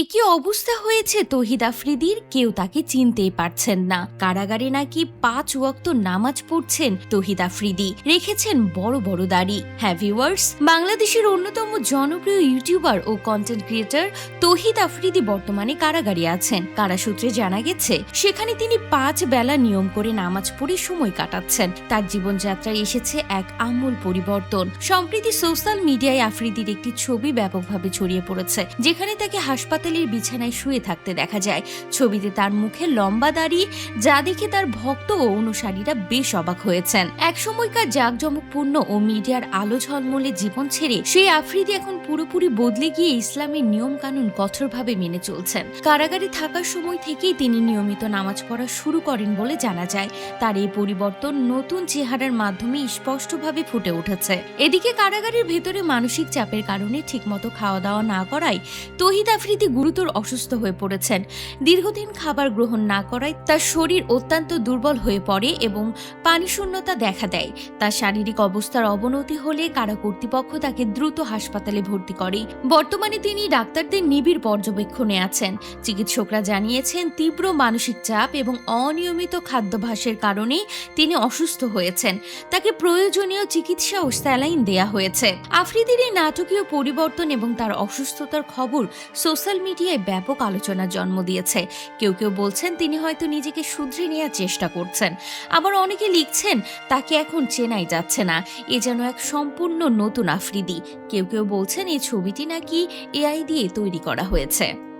একই অবস্থা হয়েছে তহিদ আফ্রিদির? কেউ তাকে চিনতেই পারছেন না। কারাগারে নাকি পাঁচ ওয়াক্ত নামাজ পড়ছেন তহিদ আফ্রিদি। রেখেছেন বড় বড় দাড়ি। হ্যাঁ ভিউয়ার্স, বাংলাদেশের অন্যতম জনপ্রিয় ইউটিউবার ও কন্টেন্ট ক্রিয়েটার তহিদ আফ্রিদি বর্তমানে কারাগারে আছেন। কারা সূত্রে জানা গেছে, সেখানে তিনি পাঁচ বেলা নিয়ম করে নামাজ পড়ে সময় কাটাচ্ছেন। তার জীবনযাত্রায় এসেছে এক আমূল পরিবর্তন। সম্প্রতি সোশ্যাল মিডিয়ায় আফ্রিদির একটি ছবি ব্যাপকভাবে ছড়িয়ে পড়েছে, যেখানে তাকে হাসপাতালের বিছানায় শুয়ে থাকতে দেখা যায়। ছবিতে তার মুখে লম্বা দাড়ি, যা দেখে তার ভক্ত ও অনুসারীরা বেশ অবাক হয়েছেন। এক সময়কার জাঁকজমকপূর্ণ ও মিডিয়ার আলো ঝলমলে জীবন ছেড়ে, সেই আফ্রিদি এখন পুরোপুরি বদলে গিয়ে ইসলামের নিয়ম কানুন কঠোরভাবে মেনে চলছেন। কারাগারে থাকার সময় থেকেই তিনি নিয়মিত নামাজ পড়া শুরু করেন বলে জানা যায়। তার এই পরিবর্তন নতুন চেহারার মাধ্যমে স্পষ্টভাবে ফুটে উঠেছে। এদিকে কারাগারের ভেতরে মানসিক চাপের কারণে ঠিকমতো খাওয়া দাওয়া না করায় তহিদ আফ্রিদি গুরুতর অসুস্থ হয়ে পড়েছেন। দীর্ঘদিন খাবার গ্রহণ না করায় তার শরীর অত্যন্ত দুর্বল হয়ে পড়ে এবং পানিশূন্যতা দেখা দেয়। তার শারীরিক অবস্থার অবনতি হলে কারা কর্তৃপক্ষ তাকে দ্রুত হাসপাতালে ভর্তি করে। বর্তমানে তিনি ডাক্তারদের নিবিড় পর্যবেক্ষণে আছেন। চিকিৎসকরা জানিয়েছেন, তীব্র মানসিক চাপ এবং অনিয়মিত খাদ্যাভ্যাসের কারণে তিনি অসুস্থ হয়েছেন। তাকে প্রয়োজনীয় চিকিৎসা ও স্যালাইন দেয়া হয়েছে। আফ্রিদির এই নাটকীয় পরিবর্তন এবং তার অসুস্থতার খবর সোশ্যাল মিডিয়ায় ব্যাপক আলোচনার জন্ম দিয়েছে। কেউ কেউ বলছেন তিনি হয়তো নিজেকে শুধরে নেওয়ার চেষ্টা করছেন। আবার অনেকে লিখছেন, তাকে এখন চেনাই যাচ্ছে না। এ যেন এক সম্পূর্ণ নতুন আফ্রিদি। কেউ কেউ বলছেন এই ছবিটি নাকি এআই দিয়ে তৈরি করা হয়েছে।